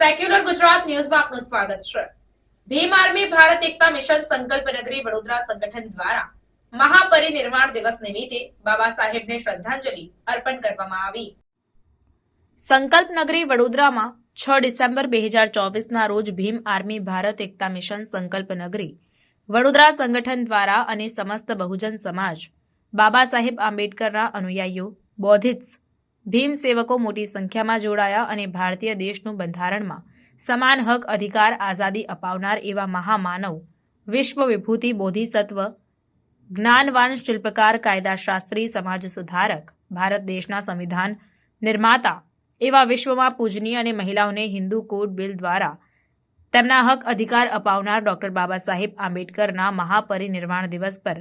Secular Gujarat ન્યૂઝમાં આપનું સ્વાગત છે ભીમ આર્મી ભારત એકતા મિશન સંકલ્પ નગરી વડોદરા સંગઠન દ્વારા મહાપરિનિર્વાણ દિવસ નિમિત્તે બાબા સાહેબને શ્રદ્ધાંજલિ અર્પણ કરવામાં આવી સંકલ્પ નગરી વડોદરામાં છ ડિસેમ્બર બે હજાર ચોવીસના રોજ ભીમ આર્મી ભારત એકતા મિશન સંકલ્પ નગરી વડોદરા સંગઠન દ્વારા અને સમસ્ત બહુજન સમાજ બાબા સાહેબ આંબેડકરના અનુયાયીઓ બોધિટ્સ ભીમ સેવકો મોટી સંખ્યામાં જોડાયા અને ભારતીય દેશનું બંધારણમાં સમાન હક અધિકાર આઝાદી અપાવનાર એવા મહામાનવ વિશ્વ વિભૂતિ બોધિસત્વ, જ્ઞાનવાન શિલ્પકાર, કાયદાશાસ્ત્રી, સમાજ સુધારક, ભારત દેશના સંવિધાન નિર્માતા એવા વિશ્વમાં પૂજનીય અને મહિલાઓને હિન્દુ કોડ બિલ દ્વારા તેમના હક અધિકાર અપાવનાર ડોક્ટર બાબા સાહેબ આંબેડકરના મહાપરિનિર્વાણ દિવસ પર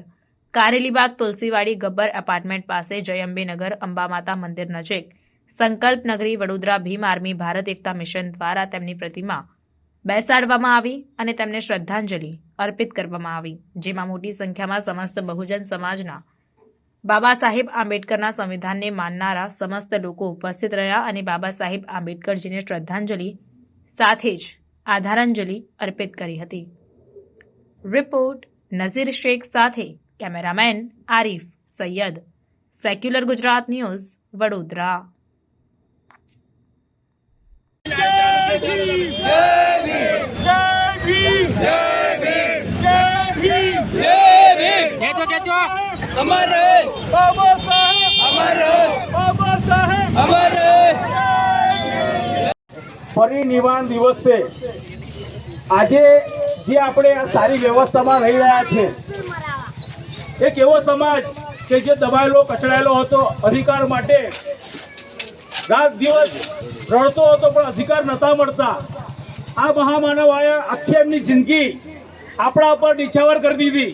કારેલીબાગ તુલસીવાડી ગબ્બર એપાર્ટમેન્ટ પાસે જયંબેનગર અંબામાતા મંદિર નજીક. સંકલ્પ નગરી વડોદરા ભીમ આર્મી ભારત એકતા મિશન દ્વારા તેમની પ્રતિમા બેસાડવામાં આવી અને તેમને શ્રદ્ધાંજલિ અર્પિત કરવામાં આવી, જેમાં મોટી સંખ્યામાં સમસ્ત બહુજન સમાજના બાબા સાહેબ આંબેડકરના સંવિધાનને માનનારા સમસ્ત લોકો ઉપસ્થિત રહ્યા અને બાબા સાહેબ આંબેડકરજીને શ્રદ્ધાંજલિ સાથે જ આધારાંજલિ અર્પિત કરી હતી. રિપોર્ટ નઝીર શેખ સાથે cameraman Arif Sayyed. Secular Gujarat news Vadodara. અમર બાબા સાહેબ અમર બાબા સાહેબ અમર પરિનિર્વાણ દિવસ છે આજે જે આપણે આ સારી વ્યવસ્થામાં રહી રહ્યા છે એક એવો સમાજ કે જે દબાયેલો, કચડાયેલો હતો અધિકાર માટે. રાત દિવસ રડતો હતો પણ અધિકાર નહોતા મળતા. આ મહામાનવ આખી એમની જિંદગી આપણા પર નિછાવર કરી દીધી.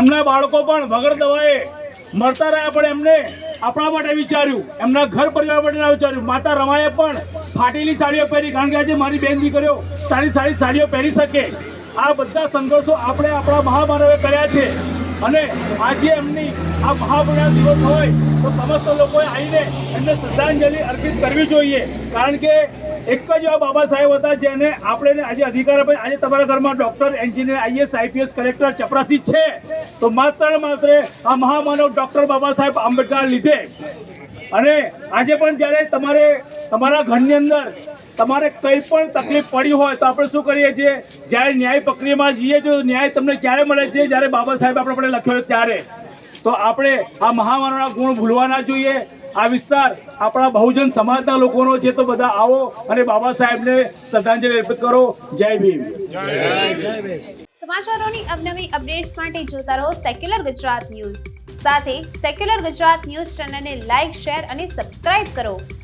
એમના બાળકો પણ વગર દવાએ મળતા રહ્યા, પણ એમને આપણા માટે વિચાર્યું. એમના ઘર પરિવાર માટે વિચાર્યું. માતા રમાએ પણ ફાટેલી સાડીઓ પહેરી, કારણ કે આજે મારી બેન દીકરીઓ સારી સારી સાડીઓ પહેરી શકે. આ બધા સંઘર્ષો આપણે આપણા મહામાનવે કર્યા છે. અને આજે એમની આ મહાપરિણામ દિવસ હોય તો સમસ્ત લોકોએ આવીને એમને શ્રદ્ધાંજલિ અર્પિત કરવી જોઈએ. કારણ કે એક જ એવા બાબા સાહેબ હતા જેને આપણે આજે અધિકાર આપે આજે તમારા ઘરમાં doctor, engineer IS IPS collector ચપરાસી છે. તો માત્ર માત્ર આ મહામાનવ ડૉક્ટર બાબા સાહેબ આંબેડકર લીધે. અને આજે પણ જ્યારે તમારે તમારા ઘરની અંદર તમારે કંઈ પણ તકલીફ પડી હોય તો આપણે શું કરીએ છીએ? જ્યારે ન્યાય પ્રક્રિયામાં જઈએ તો ન્યાય તમને ક્યારે મળે છે? જ્યારે બાબા સાહેબ આપણે લખ્યો ત્યારે. તો આપણે આ મહામાનવના ગુણ ભૂલવા જોઈએ. આ વિસ્તાર આપણા બહુજન સમાજના લોકોનો છે. તો બધા આવો અને બાબા સાહેબને શ્રદ્ધાંજલિ અર્પિત કરો. જય ભીમ. સમાચારોની અવનવી અપડેટ્સ માટે જોતા રહો સેક્યુલર ગુજરાત ન્યૂઝ. સાથે સેક્યુલર ગુજરાત ન્યૂઝ ચેનલને લાઇક શેર અને સબસ્ક્રાઇબ કરો.